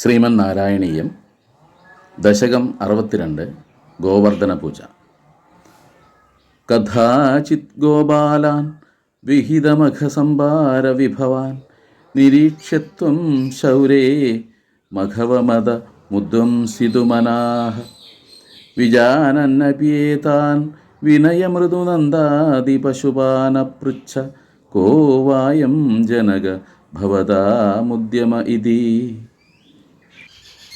ശ്രീമൻ നാരായണീയം ദശകം അറുപത്തിരണ്ട് ഗോവർദ്ധന പൂജ. കഥാചിത് ഗോപാലാൻ വിഹിതമഖസംഭാര വിഭവാൻ നിരീക്ഷത്വം ശൗരേ മഘവമത മുദ്വംസിതുമനാഹ വിജാനന്നപിയേതാൻ വിനയമൃദുനന്ദാദിപശുപാനപൃച്ഛ പശുപാനപൃച്ഛ കോവായം ജനക ഭവതാമുദ്യമ ഇതി.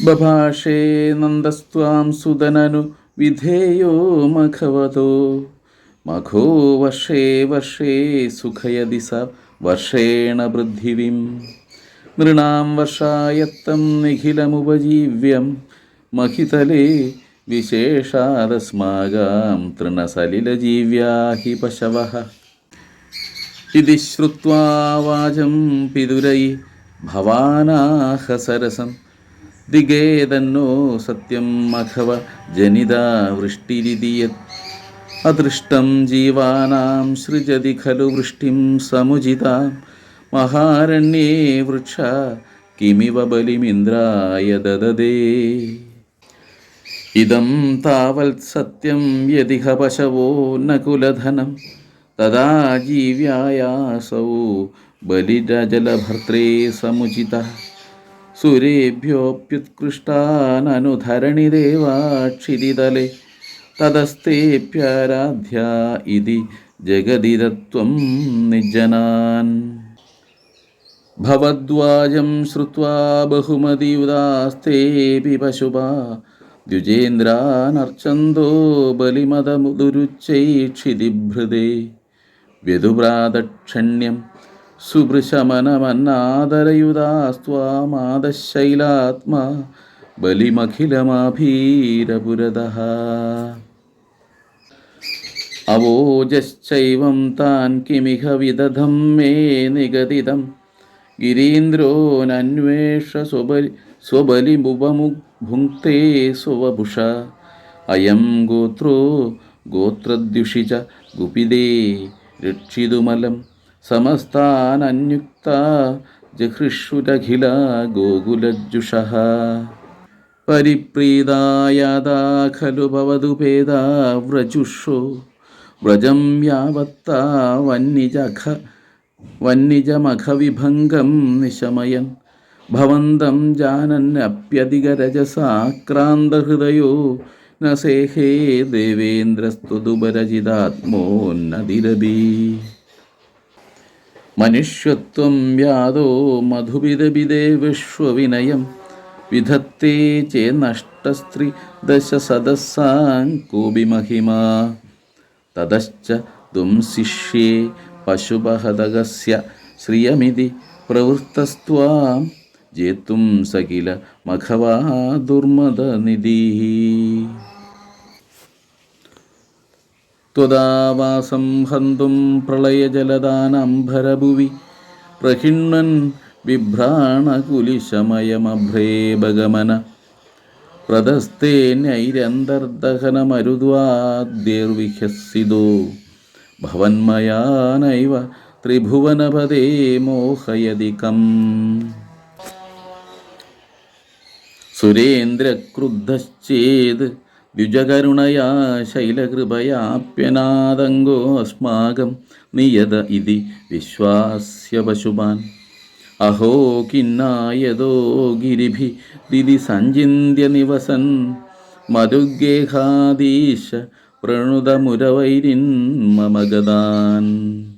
ബഭാഷേ നന്ദസ്ത്വാം സുതനനു വിധേയോ മഖവതോ. മഖോ വർഷേ വർഷേ സുഖയതി സ വർഷേണ പൃഥിവീം. നൃണാം വർഷായത്തം നിഖിലമുപജീവ്യം. മഹിതലേ വിശേഷാദസ്മാകാം തൃണസലിലജീവ്യാ ഹി പശവः. ഇതി ശ്രുവാചം വാചം പിതുരൈ ഭവാനാഹ സരസം ദിഗേതന്നോ സത്യം മഘവ ജനിത വൃഷ്ടിരിതി യത് അദൃഷ്ടം ജീവാനാം സൃജതി ഖലു വൃഷ്ടിം സമുചിതാം. മഹാരണ്യേ വൃക്ഷ കിമിവ ബലിമിന്ദ്രായ ദദതേ ഇതം താവത് സത്യം യതിഹ പശവോ ന കുലധനം തദാ ജീവ്യായാസൗ ബലിരജലഭർത്രേ സമുചിത. സുരേഭ്യോപ്യുത്കൃഷ്ടാനനുധരണിദേവാക്ഷിരിതലെ തതസ്തേപ്യാരാധ്യ ഇതി ജഗതിരത്വം നിജനാൻ. ഭവദ്വാജം ശ്രുത്വാ ബഹുമതിയുദാസ്തേപി പശുപാ ദ്വിജേന്ദ്രാനർച്ചന്തോ ബലിമതമുദുരുച്ചൈക്ഷിതിഭൃതേ. വ്യതുപ്രാദക്ഷണ്യം സുഭൃശമനമന്നാദരയുതാസ്ത്വാമാദശൈലാത്മാ ബലിമഖിലമാഭീരപുരതഃ. അവോജശ്ചൈവം താൻ കിമിഹ വിദധം മേ നിഗതിതം. ഗിരീന്ദ്രോനന്വേഷ സ്വബലി സ്വബലിമുപമുഭുങ്ക്തേ സ്വവപുഷ. അയം ഗോത്രോ ഗോത്രദ്യുഷിച ഗുപിതേ രക്ഷിതുമലം. സമസ്താനന്യുക്ത ജഹൃഷുരഖില ഗോകുലജുഷഃ പരിപ്രീതായാതാ ഖലു ഭവതു ഭേദാ വ്രജുഷോ. വ്രജം യാവത്താ വന്നിജഖ വന്നിജമഖവിഭംഗം നിശമയൻ. ഭവന്തം ന സേഹേ ദേവേന്ദ്രസ്തുതുപരചിതാത്മോന്നതിരബി മനുഷ്യത്വം വ്യാദോ മധുവിദബിദേ വിശ്വവിനയം. വിധത്തേ ചേന്നഷ്ടസ്ത്രീ ദശ സദസ്സാൻ കോപി മഹിമാ തതശ്ച ദുംശിഷ്യേ പശുപഹതകസ്യ ശ്രിയമിതി പ്രവൃത്തസ്ത്വാം. ജേത്തും സകില മഖവാ ദുർമദനിധി. ത്വദാവാസം ഹന്തും പ്രളയജലദാനംഭരഭുവി പ്രഹിണ്ണൻ വിഭ്രാണകുലിശമയമഭ്രേഭഗമന ഭഗമന പ്രദസ്തേനൈരന്തർദഹനമരുദ്വാദ്യർവിഹസിതോ ഭവന്മയാനൈവ ത്രിഭുവനപദേ മോഹയതികം. സുരേന്ദ്രക്രുദ്ധശ്ചേത് ദ്വിജകരുണയാ ശൈലകൃപയാപ്യനാദങ്കോ അസ്മാകം നിയത ഇതി വിശ്വാസ്യ പശുപാൻ അഹോ കിന്നായതോ ഗിരിഭി ദിതി സഞ്ചിന്യ നിവസൻ മരുഗേഹാദീശ പ്രണുതമുരവൈരിൻ മമ ഗതാൻ